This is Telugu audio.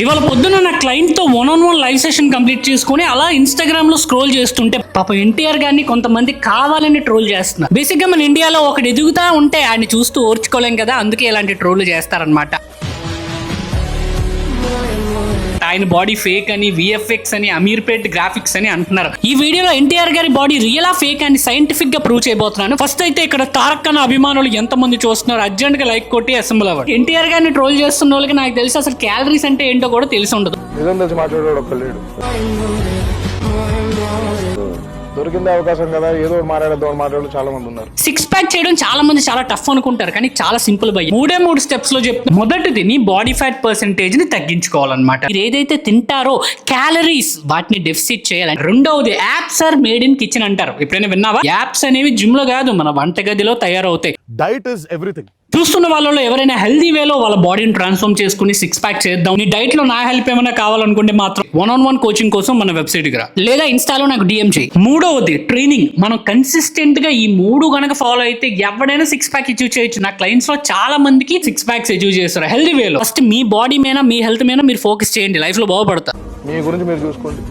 ఇవాళ పొద్దున నా క్లయింట్తో one on one live session complete చేసుకుని అలా ఇన్స్టాగ్రామ్లో స్క్రోల్ చేస్తుంటే పాప ఎన్టీఆర్ గారిని కొంతమంది కావాలని ట్రోల్ చేస్తున్నారు. బేసిక్గా మన ఇండియాలో ఒకటి ఎదుగుతా ఉంటే ఆయన చూస్తూ ఓర్చుకోలేం కదా అందుకే ఇలాంటి ట్రోల్ చేస్తారనమాట ఆయన బాడీ ఫేక్ అని విఎఫ్ఎక్స్ అని అమీర్పేట్ గ్రాఫిక్స్ అని అంటున్నారు. ఈ వీడియోలో ఎన్టీఆర్ గారి బాడీ రియల్ ఆ ఫేక్ అని సైంటిఫిక్గా ప్రూవ్ చేయబోతున్నాను. ఫస్ట్ అయితే ఇక్కడ తారక్ అన్న అభిమానులు ఎంత మంది చూస్తున్నారు? అర్జెంట్గా లైక్ కొట్టి అసెంబ్ల్ అవ్వండి. ఎన్టీఆర్ గారిని ట్రోల్ చేస్తున్న వాళ్ళకి నాకు తెలిసి అసలు క్యాలరీస్ అంటే ఏంటో కూడా తెలిసి ఉండదు. దొరికింది అవకాశం కదా ఏదో ఒకటి మాట్లాడేద్దాం అని మాట్లాడు చాలా మంది ఉన్నారు. సిక్స్ ప్యాక్ చేయడం చాలా మంది చాలా టఫ్ అనుకుంటారు కానీ చాలా సింపుల్ బై. మూడే మూడు స్టెప్స్లో చెప్తే మొదటిది నీ బాడీ ఫ్యాట్ పర్సెంటేజ్ని తగ్గించుకోవాలన్నమాట. మీరు ఏదైతే తింటారో క్యాలరీస్ వాటిని డెఫిసిట్ చేయాలి రెండవది abs are made in kitchen అంటారు. ఎప్పుడైనా విన్నావా? యాప్స్ అనేవి జిమ్లో కాదు మన వంటగదిలో తయారవుతాయి. డైట్ ఇస్ ఎవ్రీథింగ్ చూస్తున్న వాళ్ళలో ఎవరైనా హెల్దీ వేలో వాళ్ళ బాడీని ట్రాన్స్ఫార్మ్ చేసుకుని సిక్స్ ప్యాక్ చేద్దాం. నీ డైట్లో నా హెల్ప్ ఏమైనా కావాలనుకుంటే మాత్రం వన్ ఆన్ వన్ కోచింగ్ కోసం మన వెబ్సైట్కి రా. లేదా ఇన్స్టాలో నాకు డిఎం చేయి. మూడవది ట్రైనింగ్ మనం కన్సిస్టెంట్గా ఈ మూడు గనక ఫాలో అయితే ఎవడైనా సిక్స్ ప్యాక్ అచీవ్ చేయొచ్చు. నా క్లయింట్స్లో చాలా మందికి సిక్స్ ప్యాక్స్ అచీవ్ చేస్తారు. హెల్దీ వేలో ఫస్ట్ మీ బాడీ మీద మీ హెల్త్ మీద మీరు ఫోకస్ చేయండి. లైఫ్లో బాగుపడతారు మీ గురించి మీరు చూసుకోండి.